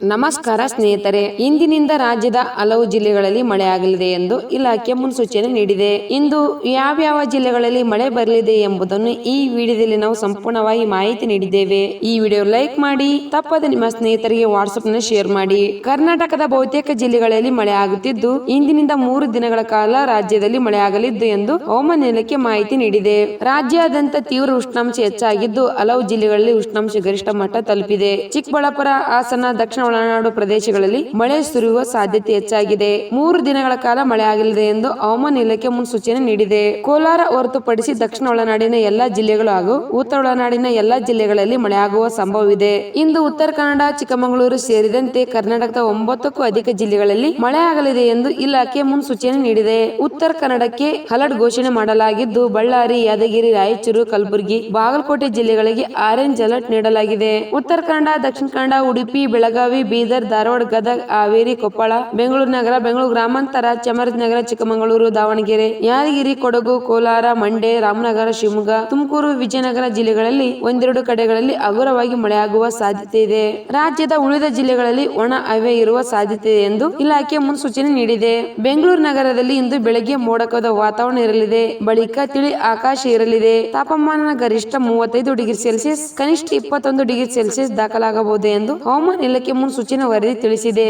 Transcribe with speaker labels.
Speaker 1: ನಮಸ್ಕಾರ ಸ್ನೇಹಿತರೆ, ಇಂದಿನಿಂದ ರಾಜ್ಯದ ಹಲವು ಜಿಲ್ಲೆಗಳಲ್ಲಿ ಮಳೆಯಾಗಲಿದೆ ಎಂದು ಇಲಾಖೆ ಮುನ್ಸೂಚನೆ ನೀಡಿದೆ. ಇಂದು ಯಾವ್ಯಾವ ಜಿಲ್ಲೆಗಳಲ್ಲಿ ಮಳೆ ಬರಲಿದೆ ಎಂಬುದನ್ನು ಈ ವಿಡಿಯೋದಲ್ಲಿ ನಾವು ಸಂಪೂರ್ಣವಾಗಿ ಮಾಹಿತಿ ನೀಡಿದ್ದೇವೆ. ಈ ವಿಡಿಯೋ ಲೈಕ್ ಮಾಡಿ, ತಪ್ಪದೆ ನಿಮ್ಮ ಸ್ನೇಹಿತರಿಗೆ ವಾಟ್ಸ್ಆಪ್ನಲ್ಲಿ ಶೇರ್ ಮಾಡಿ. ಕರ್ನಾಟಕದ ಬಹುತೇಕ ಜಿಲ್ಲೆಗಳಲ್ಲಿ ಮಳೆ ಆಗುತ್ತಿದ್ದು, ಇಂದಿನಿಂದ ಮೂರು ದಿನಗಳ ಕಾಲ ರಾಜ್ಯದಲ್ಲಿ ಮಳೆಯಾಗಲಿದ್ದು ಎಂದು ಹವಾಮಾನ ಇಲಾಖೆ ಮಾಹಿತಿ ನೀಡಿದೆ. ರಾಜ್ಯಾದ್ಯಂತ ತೀವ್ರ ಉಷ್ಣಾಂಶ ಹೆಚ್ಚಾಗಿದ್ದು, ಹಲವು ಜಿಲ್ಲೆಗಳಲ್ಲಿ ಉಷ್ಣಾಂಶ ಗರಿಷ್ಠ ಮಟ್ಟ ತಲುಪಿದೆ. ಚಿಕ್ಕಬಳ್ಳಾಪುರ, ಹಾಸನ, ದಕ್ಷಿಣ ಒಳನಾಡು ಪ್ರದೇಶಗಳಲ್ಲಿ ಮಳೆ ಸುರಿಯುವ ಸಾಧ್ಯತೆ ಹೆಚ್ಚಾಗಿದೆ. ಮೂರು ದಿನಗಳ ಕಾಲ ಮಳೆ ಆಗಲಿದೆ ಎಂದು ಹವಾಮಾನ ಇಲಾಖೆ ಮುನ್ಸೂಚನೆ ನೀಡಿದೆ. ಕೋಲಾರ ಹೊರತುಪಡಿಸಿ ದಕ್ಷಿಣ ಒಳನಾಡಿನ ಎಲ್ಲಾ ಜಿಲ್ಲೆಗಳು ಹಾಗೂ ಉತ್ತರ ಒಳನಾಡಿನ ಎಲ್ಲಾ ಜಿಲ್ಲೆಗಳಲ್ಲಿ ಮಳೆಯಾಗುವ ಸಂಭವವಿದೆ. ಇಂದು ಉತ್ತರ ಕನ್ನಡ, ಚಿಕ್ಕಮಗಳೂರು ಸೇರಿದಂತೆ ಕರ್ನಾಟಕದ ಒಂಬತ್ತಕ್ಕೂ ಅಧಿಕ ಜಿಲ್ಲೆಗಳಲ್ಲಿ ಮಳೆ ಆಗಲಿದೆ ಎಂದು ಇಲಾಖೆ ಮುನ್ಸೂಚನೆ ನೀಡಿದೆ. ಉತ್ತರ ಕನ್ನಡಕ್ಕೆ ಅಲರ್ಟ್ ಘೋಷಣೆ ಮಾಡಲಾಗಿದ್ದು, ಬಳ್ಳಾರಿ, ಯಾದಗಿರಿ, ರಾಯಚೂರು, ಕಲಬುರಗಿ, ಬಾಗಲಕೋಟೆ ಜಿಲ್ಲೆಗಳಿಗೆ ಆರೆಂಜ್ ಅಲರ್ಟ್ ನೀಡಲಾಗಿದೆ. ಉತ್ತರ ಕನ್ನಡ, ದಕ್ಷಿಣ ಕನ್ನಡ, ಉಡುಪಿ, ಬೆಳಗಾವಿ ಬೀದರ್, ಧಾರವಾಡ, ಗದಗ, ಹಾವೇರಿ, ಕೊಪ್ಪಳ, ಬೆಂಗಳೂರು ನಗರ, ಬೆಂಗಳೂರು ಗ್ರಾಮಾಂತರ ಚಾಮರಾಜನಗರ ಚಿಕ್ಕಮಗಳೂರು, ದಾವಣಗೆರೆ, ಯಾದಗಿರಿ, ಕೊಡಗು, ಕೋಲಾರ, ಮಂಡ್ಯ, ರಾಮನಗರ, ಶಿವಮೊಗ್ಗ, ತುಮಕೂರು, ವಿಜಯನಗರ ಜಿಲ್ಲೆಗಳಲ್ಲಿ ಒಂದೆರಡು ಕಡೆಗಳಲ್ಲಿ ಹಗುರವಾಗಿ ಮಳೆಯಾಗುವ ಸಾಧ್ಯತೆ ಇದೆ. ರಾಜ್ಯದ ಉಳಿದ ಜಿಲ್ಲೆಗಳಲ್ಲಿ ಒಣ ಹವೆ ಇರುವ ಸಾಧ್ಯತೆ ಇದೆ ಎಂದು ಇಲಾಖೆ ಮುನ್ಸೂಚನೆ ನೀಡಿದೆ. ಬೆಂಗಳೂರು ನಗರದಲ್ಲಿ ಇಂದು ಬೆಳಗ್ಗೆ ಮೋಡಕದ ವಾತಾವರಣ ಇರಲಿದೆ. ಬಳಿಕ ತಿಳಿ ಆಕಾಶ ಇರಲಿದೆ. ತಾಪಮಾನ ಗರಿಷ್ಠ ಮೂವತ್ತೈದು ಡಿಗ್ರಿ ಸೆಲ್ಸಿಯಸ್, ಕನಿಷ್ಠ ಇಪ್ಪತ್ತೊಂದು ಡಿಗ್ರಿ ಸೆಲ್ಸಿಯಸ್ ದಾಖಲಾಗಬಹುದು ಎಂದು ಹವಾಮಾನ ಇಲಾಖೆ ಮುನ್ಸೂಚನೆ ವರದಿ ತಿಳಿಸಿದೆ.